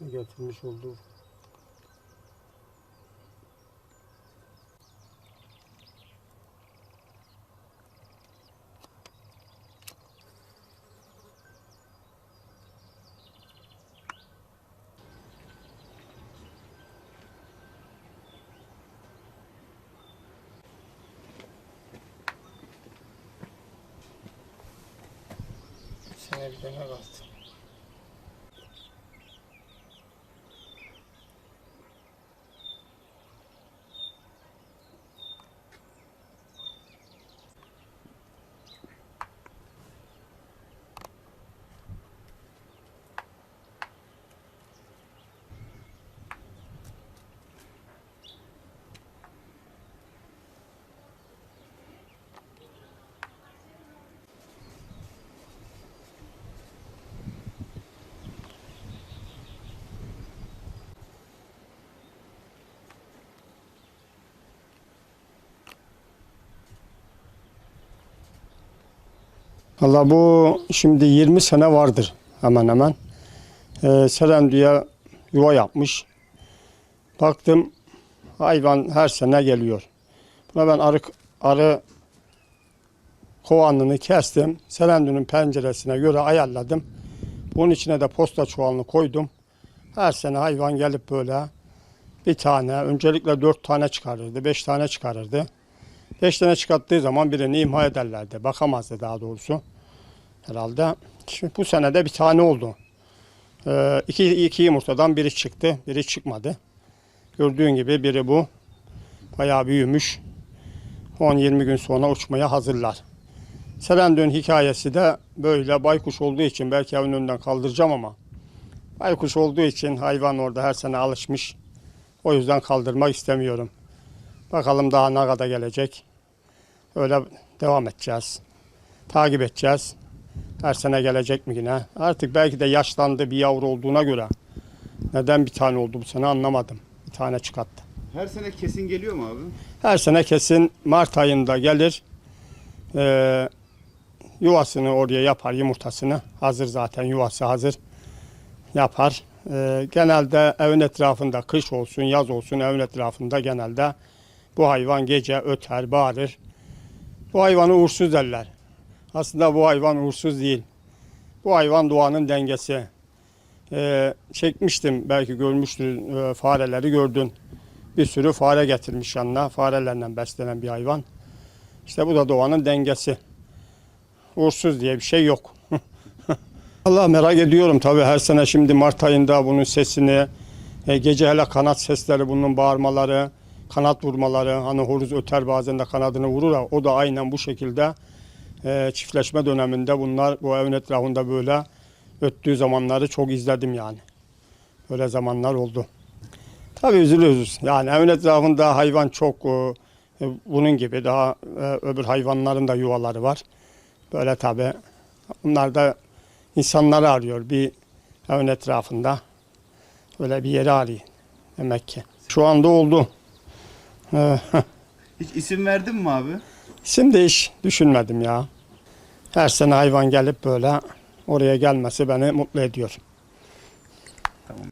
getirmiş olduğu sene bir tane Valla bu şimdi 20 sene vardır hemen hemen. Ee, Serendi'ye yuva yapmış. Baktım hayvan her sene geliyor. Buna ben arı, arı kovanını kestim. Serendi'nin penceresine göre ayarladım. Bunun içine de posta çuvalını koydum. Her sene hayvan gelip böyle bir tane, öncelikle dört tane çıkarırdı, beş tane çıkarırdı. Beş tane çıkarttığı zaman birini imha ederlerdi. Bakamazdı daha doğrusu. Herhalde. Şimdi bu sene de bir tane oldu. Ee, iki, iki yumurtadan biri çıktı, biri çıkmadı. Gördüğün gibi biri bu. Bayağı büyümüş. 10-20 gün sonra uçmaya hazırlar. Serendön hikayesi de böyle baykuş olduğu için belki evin önünden kaldıracağım ama baykuş olduğu için hayvan orada her sene alışmış. O yüzden kaldırmak istemiyorum. Bakalım daha ne kadar gelecek. Öyle devam edeceğiz. Takip edeceğiz. Her sene gelecek mi yine? Artık belki de yaşlandı bir yavru olduğuna göre. Neden bir tane oldu bu sene anlamadım. Bir tane çıkarttı. Her sene kesin geliyor mu abi? Her sene kesin Mart ayında gelir. Ee, yuvasını oraya yapar yumurtasını. Hazır zaten yuvası hazır. Yapar. Ee, genelde evin etrafında kış olsun yaz olsun evin etrafında genelde bu hayvan gece öter bağırır. Bu hayvanı uğursuz derler. Aslında bu hayvan uğursuz değil. Bu hayvan doğanın dengesi. Ee, çekmiştim belki görmüştün e, fareleri gördün bir sürü fare getirmiş yanına. Farelerle beslenen bir hayvan. İşte bu da doğanın dengesi. Uğursuz diye bir şey yok. Allah merak ediyorum tabii her sene şimdi Mart ayında bunun sesini, e, gece hele kanat sesleri, bunun bağırmaları, kanat vurmaları, hani horuz öter bazen de kanadını vurur ya, o da aynen bu şekilde e, çiftleşme döneminde bunlar bu evin etrafında böyle öttüğü zamanları çok izledim yani. Öyle zamanlar oldu. Tabii üzülüyoruz. Yani evin etrafında hayvan çok e, e, bunun gibi daha e, öbür hayvanların da yuvaları var. Böyle tabii bunlar da insanları arıyor bir evin etrafında. Öyle bir yeri arıyor demek ki. Şu anda oldu. Hiç isim verdin mi abi? Şimdi hiç düşünmedim ya. Her sene hayvan gelip böyle oraya gelmesi beni mutlu ediyor. Tamam.